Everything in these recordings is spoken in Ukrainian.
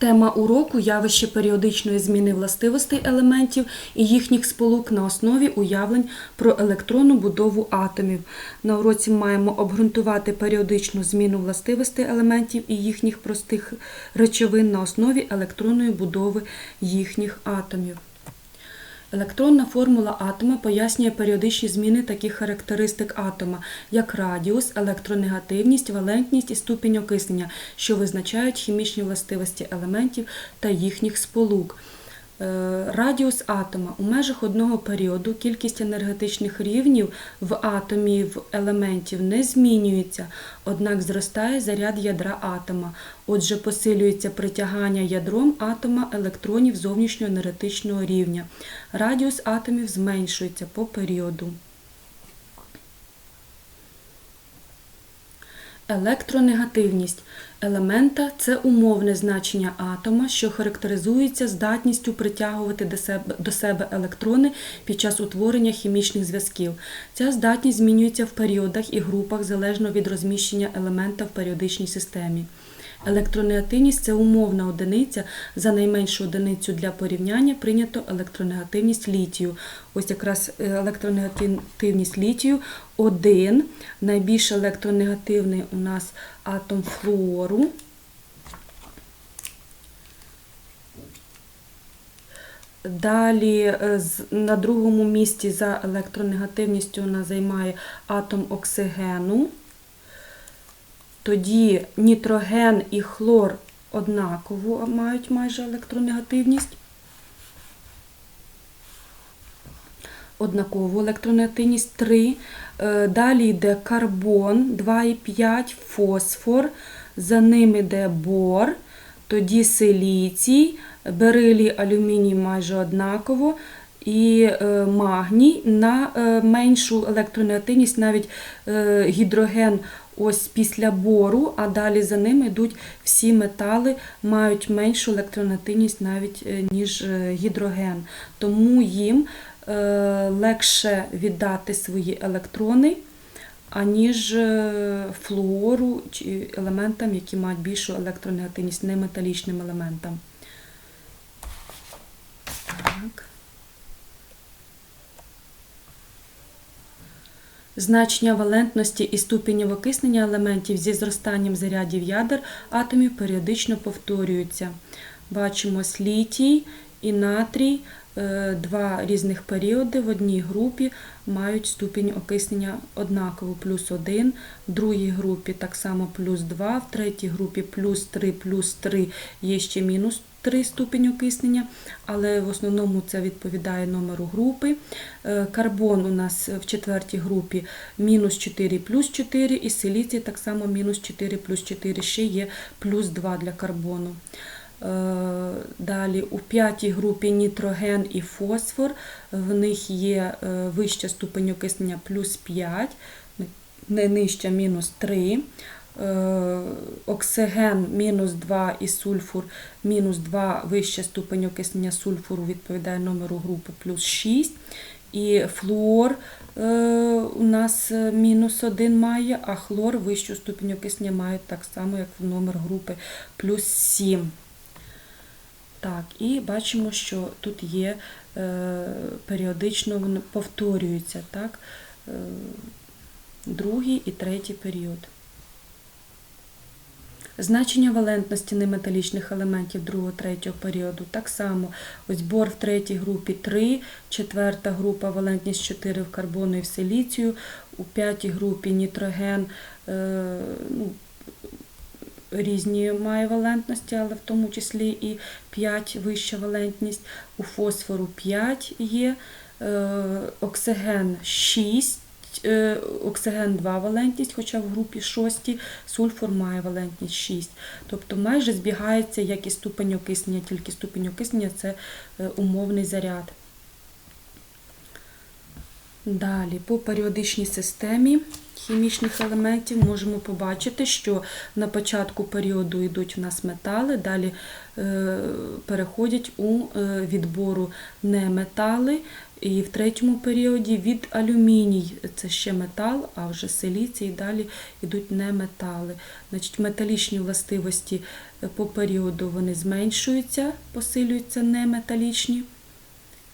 Тема уроку явище періодичної зміни властивостей елементів і їхніх сполук на основі уявлень про електронну будову атомів. На уроці маємо обґрунтувати періодичну зміну властивостей елементів і їхніх простих речовин на основі електронної будови їхніх атомів. Електронна формула атома пояснює періодичні зміни таких характеристик атома, як радіус, електронегативність, валентність і ступінь окиснення, що визначають хімічні властивості елементів та їхніх сполук. Е, Радіус атома у межах одного періоду кількість енергетичних рівнів в атомі в елементів не змінюється, однак зростає заряд ядра атома. Отже, посилюється притягання ядром атома електронів зовнішнього енергетичного рівня. Радіус атомів зменшується по періоду. Електронегативність елемента це умовне значення атома, що характеризується здатністю притягувати до себе, електрони під час утворення хімічних зв'язків. Ця здатність змінюється в періодах і групах залежно від розміщення елемента в періодичній системі. Електронегативність це умовна одиниця. За найменшу одиницю для порівняння прийнято електронегативність літію. Ось якраз е, електронегативність літію 1. Найбільш електронегативний у нас атом флуору. Далі е, на другому місці за електронегативністю нас займає атом оксигену. Тоді нітроген і хлор однаково мають майже електронегативність. Однакову електронегативність 3. Е, Далі йде карбон 2,5, фосфор, за ним йде бор, тоді силіцій, берилій, алюміній майже однаково. І е, магній на е, меншу електронегативність, навіть гідроген ось після бору, а далі за ними йдуть всі метали, мають меншу електронегативність навіть е, ніж е, гідроген. Тому їм е, легше віддати свої електрони, аніж флуору чи елементам, які мають більшу електронегативність, неметалічним елементам. Так. Значення валентності і ступенів окиснення елементів зі зростанням зарядів ядер атомів періодично повторюються. Бачимо слітій і натрій, е, два різних періоди в одній групі мають ступінь окиснення однаково плюс 1, в другій групі так само плюс 2, в третій групі плюс 3, плюс 3 є ще мінус 3 ступінь окиснення, але в основному це відповідає номеру групи. Е, Карбон у нас в четвертій групі мінус 4 плюс 4, і силіцій так само мінус 4 плюс 4, ще є плюс 2 для карбону. Е, Далі у п'ятій групі нітроген і фосфор, в них є е, вища ступень окиснення плюс 5, не нижча мінус 3. Е, Оксиген мінус 2 і сульфур мінус 2 вища ступень окиснення сульфуру відповідає номеру групи плюс 6. І флуор е, у нас мінус 1 має, а хлор вищу ступінь окиснення має так само, як в номер групи плюс 7. Так, і бачимо, що тут є е, періодично вони повторюються, так, другий і третій період. Значення валентності неметалічних елементів другого третього періоду так само. Ось бор в третій групі 3, четверта група валентність 4 в карбону і в силіцію, у п'ятій групі нітроген е, ну, різні має валентності, але в тому числі і 5 вища валентність, у фосфору 5 є, е, оксиген 6. Е, Оксиген 2 валентність, хоча в групі 6 сульфур має валентність 6. Тобто майже збігається як і ступень окиснення, тільки ступень окиснення це е, умовний заряд. Далі, по періодичній системі хімічних елементів можемо побачити, що на початку періоду йдуть в нас метали, далі е, переходять у відбору неметали. І в третьому періоді від алюміній це ще метал, а вже силіцій і далі йдуть неметали. Значить, металічні властивості е, по періоду вони зменшуються, посилюються неметалічні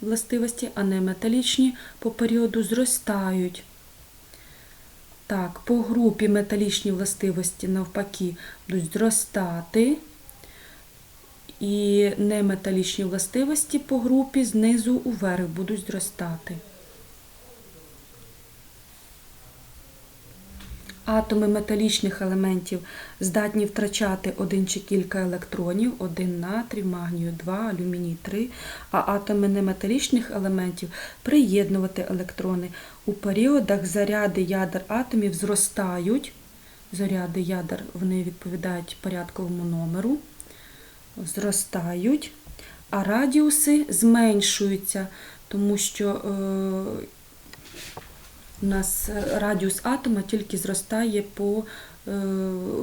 властивості, а неметалічні по періоду зростають. Так, по групі металічні властивості навпаки будуть зростати. І неметалічні властивості по групі знизу уверх будуть зростати. Атоми металічних елементів здатні втрачати один чи кілька електронів, один натрій, магнію 2, алюміній 3, а атоми неметалічних елементів приєднувати електрони. У періодах заряди ядер атомів зростають. Заряди ядер вони відповідають порядковому номеру, зростають, а радіуси зменшуються, тому що е, у нас радіус атома тільки зростає по, е,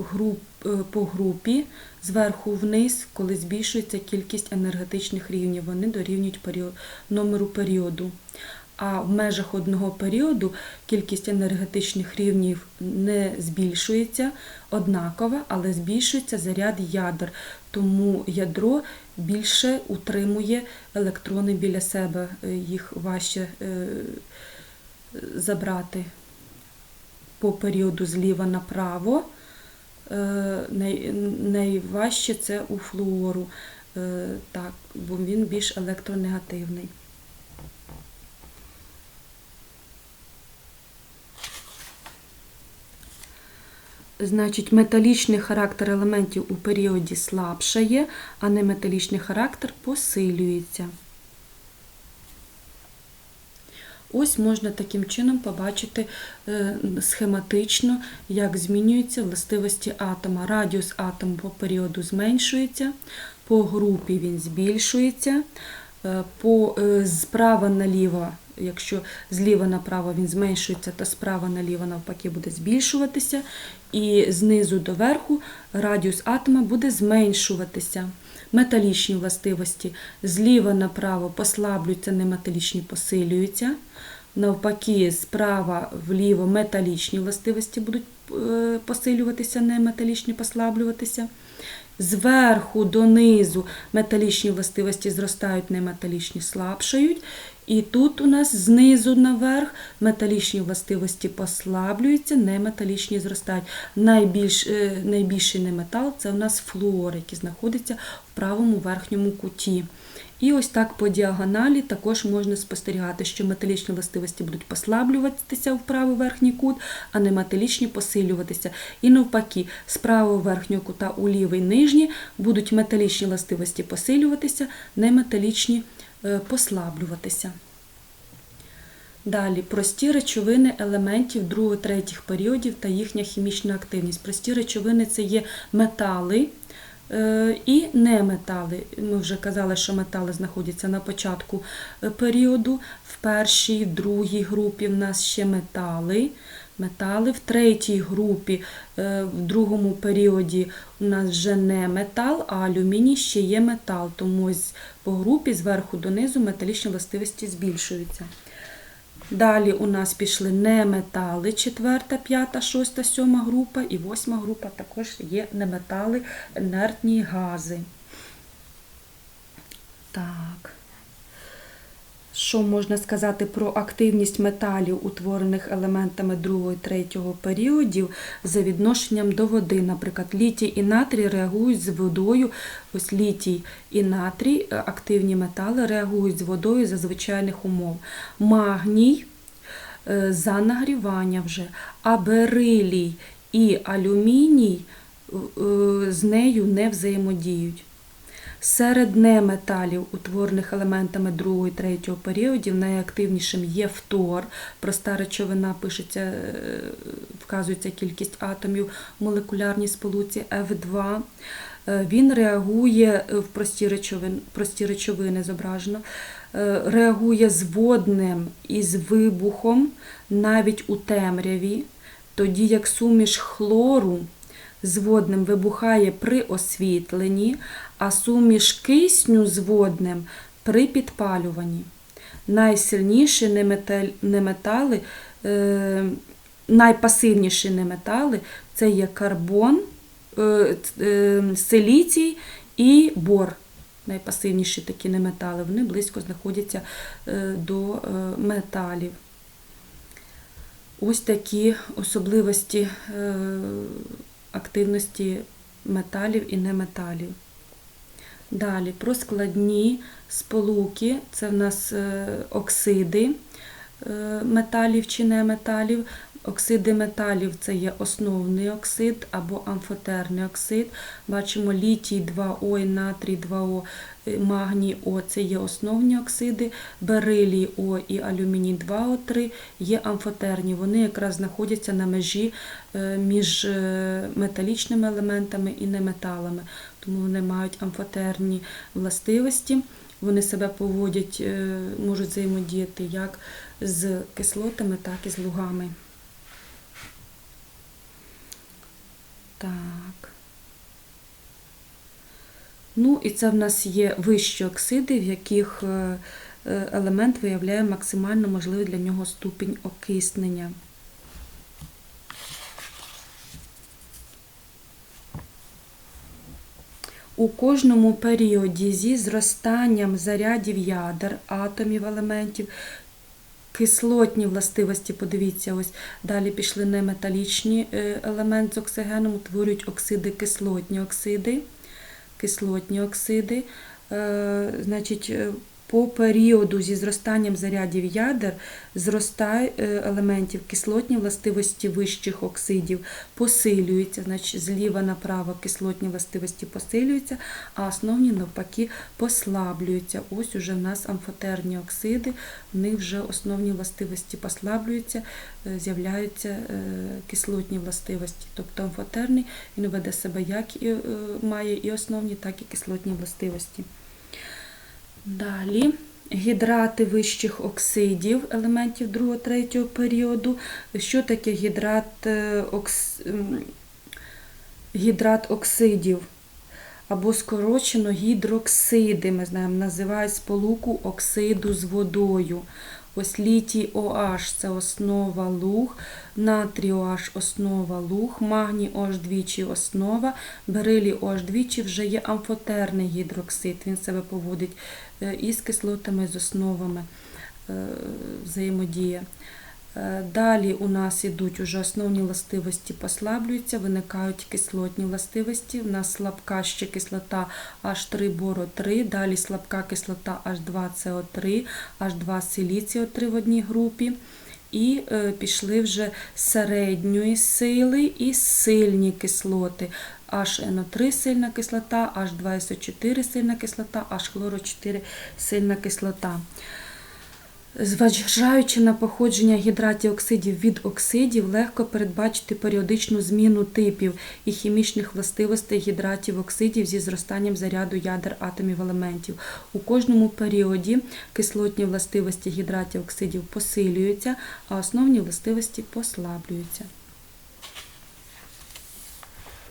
груп, е, по групі зверху вниз, коли збільшується кількість енергетичних рівнів. Вони дорівнюють період, номеру періоду. А в межах одного періоду кількість енергетичних рівнів не збільшується однаково, але збільшується заряд ядер. Тому ядро більше утримує електрони біля себе, е, їх важче е, забрати по періоду зліва направо. Е, най- Найважче це у флуору, так, бо він більш електронегативний. Значить, металічний характер елементів у періоді слабшає, а неметалічний характер посилюється. Ось можна таким чином побачити е, схематично, як змінюються властивості атома. Радіус атому по періоду зменшується, по групі він збільшується, е, по, е, справа наліво, якщо зліва направо він зменшується, то справа наліво навпаки буде збільшуватися, і знизу до верху радіус атома буде зменшуватися. Металічні властивості зліва направо послаблюються, неметалічні посилюються. Навпаки, справа вліво металічні властивості будуть е, посилюватися, неметалічні послаблюватися. Зверху донизу металічні властивості зростають, неметалічні слабшають. І тут у нас знизу наверх металічні властивості послаблюються, неметалічні зростають. Найбільш, е, найбільший неметал це у нас флуор, який знаходиться в правому верхньому куті. І ось так по діагоналі також можна спостерігати, що металічні властивості будуть послаблюватися в правий верхній кут, а неметалічні посилюватися. І навпаки, з правого верхнього кута у лівий нижній будуть металічні властивості посилюватися, неметалічні послаблюватися. Далі прості речовини елементів другого-третіх періодів та їхня хімічна активність. Прості речовини це є метали е, і неметали. Ми вже казали, що метали знаходяться на початку е, періоду. В першій, в другій групі в нас ще метали. Метали в третій групі, е, в другому періоді у нас вже не метал, а алюміній ще є метал. Тому по групі зверху донизу металічні властивості збільшуються. Далі у нас пішли неметали, четверта, п'ята, шоста, сьома група і восьма група також є неметали, інертні гази. Так. Що можна сказати про активність металів, утворених елементами другого і третього періодів, за відношенням до води. Наприклад, літій і натрій реагують з водою. Ось літій і натрій, е, активні метали, реагують з водою за звичайних умов. Магній е, за нагрівання вже, а берилій і алюміній е, з нею не взаємодіють. Серед неметалів, утворених елементами другого і третього періодів, найактивнішим є фтор. Проста речовина пишеться, е, вказується кількість атомів в молекулярній сполуці F2. Е, Він реагує в прості речовини, прості речовини зображено, е, реагує з водним і з вибухом навіть у темряві. тоді як суміш хлору з водним вибухає при освітленні, а суміш кисню з водним при підпалюванні. Найсильніші неметал- неметали, е, найпасивніші неметали це є карбон, е, е, силіцій і бор. Найпасивніші такі неметали. Вони близько знаходяться е, до е, металів. Ось такі особливості е, активності металів і неметалів. Далі про складні сполуки. Це в нас е, оксиди е, металів чи неметалів. Оксиди металів це є основний оксид або амфотерний оксид. Бачимо літій 2О і натрій 2О, е, магній О це є основні оксиди, берилій О і алюміній 2О3 є амфотерні. Вони якраз знаходяться на межі е, між е, металічними елементами і неметалами, тому вони мають амфотерні властивості. Вони себе поводять, можуть взаємодіяти як з кислотами, так і з лугами. Так. Ну, і це в нас є вищі оксиди, в яких е, е, елемент виявляє максимально можливий для нього ступінь окиснення. У кожному періоді зі зростанням зарядів ядер, атомів, елементів, кислотні властивості, подивіться, ось далі пішли неметалічні елементи елемент з оксигеном, утворюють оксиди, кислотні оксиди. Кислотні оксиди. Е, Значить, е, по періоду зі зростанням зарядів ядер зростає е, елементів кислотні властивості вищих оксидів посилюються, значить зліва направо кислотні властивості посилюються, а основні навпаки послаблюються. Ось уже в нас амфотерні оксиди, в них вже основні властивості послаблюються, е, з'являються е, кислотні властивості. Тобто амфотерний він веде себе як і має і основні, так і кислотні властивості. Далі гідрати вищих оксидів, елементів 2-3 періоду. Що таке гідрат, е, окс... гідрат оксидів? Або скорочено гідроксиди, ми знаємо, називають сполуку оксиду з водою. Ось літій OH – це основа луг, натрій OH – основа луг, магній OH двічі основа, берилій OH двічі вже є амфотерний гідроксид. Він себе поводить е, із кислотами, з основами е, взаємодія. Е, Далі у нас йдуть уже основні властивості послаблюються, виникають кислотні властивості. У нас слабка ще кислота H3 боро 3, далі слабка кислота H2 CO3, H2 силіцій 3 в одній групі. І е, пішли вже середньої сили і сильні кислоти. HNO3 сильна кислота, H2SO4 сильна кислота, H-хлоро4 сильна кислота. Зважаючи на походження гідратів оксидів від оксидів, легко передбачити періодичну зміну типів і хімічних властивостей гідратів оксидів зі зростанням заряду ядер атомів елементів. У кожному періоді кислотні властивості гідратів оксидів посилюються, а основні властивості послаблюються.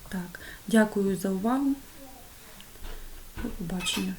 Так, дякую за увагу. До побачення.